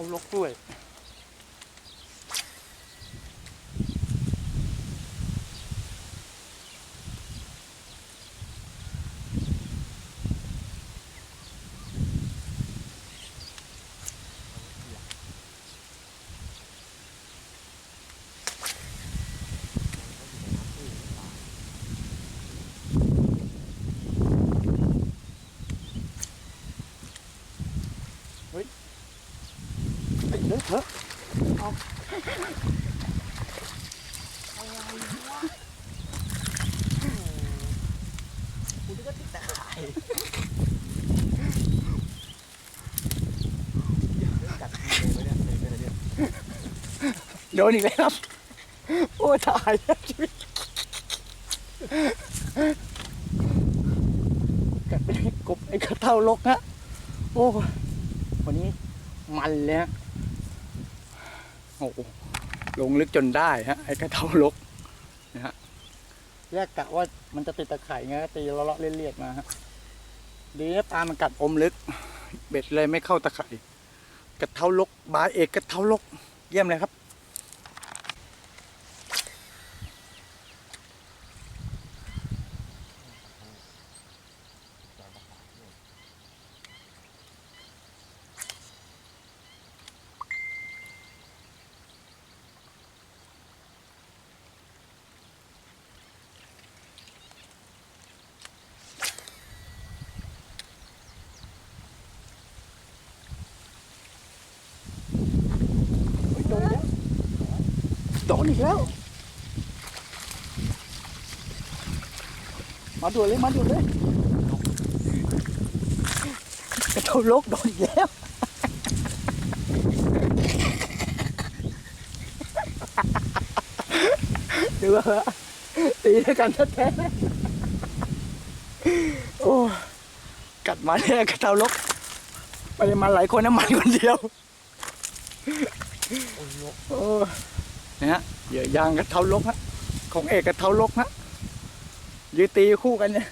าลกด้วย ไอ้เลอะเทอะเอากูนึกว่าติดตะข่ายโดนอีกแล้วครับ โอ้ยตายแล้วชีวิตกัดไปได้กบไอ้กระเท่าลกฮะโอ้วันนี้มันเลยฮะ โอ้ลงลึกจนได้ฮะไอ้กระเทาลกนะฮะแยกกะว่ามันจะติดตะไคร่ไงตีเลาะเลียดๆมาฮะดีนะปลามันกัดอมลึก เบ็ดเลยไม่เข้าตะไคร่กระเทาลกบาเอกกระเทาลก เยี่ยมเลยครับ โดนอีกแล้ว มาด่วนเลยมาด่วนเลยกระเทาลกโดนอีกแล้วดูว่าตีด้วยกันแท้ๆโอ้กัดมาเนี่ยกระเทาลกไม่ได้มาหลายคนนะมันคนเดียวโอ้เนี่ยฮะเหยื่อยางกระเทาลกฮะของเอกกระเทาลกฮะยืนตีคู่กันเนี่ย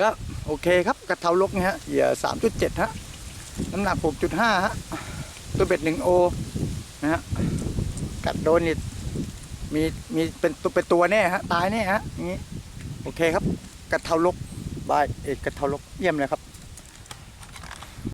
ก็โอเคครับกระเทาลกเนี่ยฮะเหยื่อสามจุดเจ็ดฮะน้ำหนักหกจุดห้าฮะตัวเบ็ดหนึ่งโอนะฮะกัดโดนนี่มีมีเป็นตัวเป็นตัวแน่ฮะตายแน่ฮะอย่างงี้โอเคครับกระเทาลกบายเอกกระเทาลกเยี่ยมเลยครับ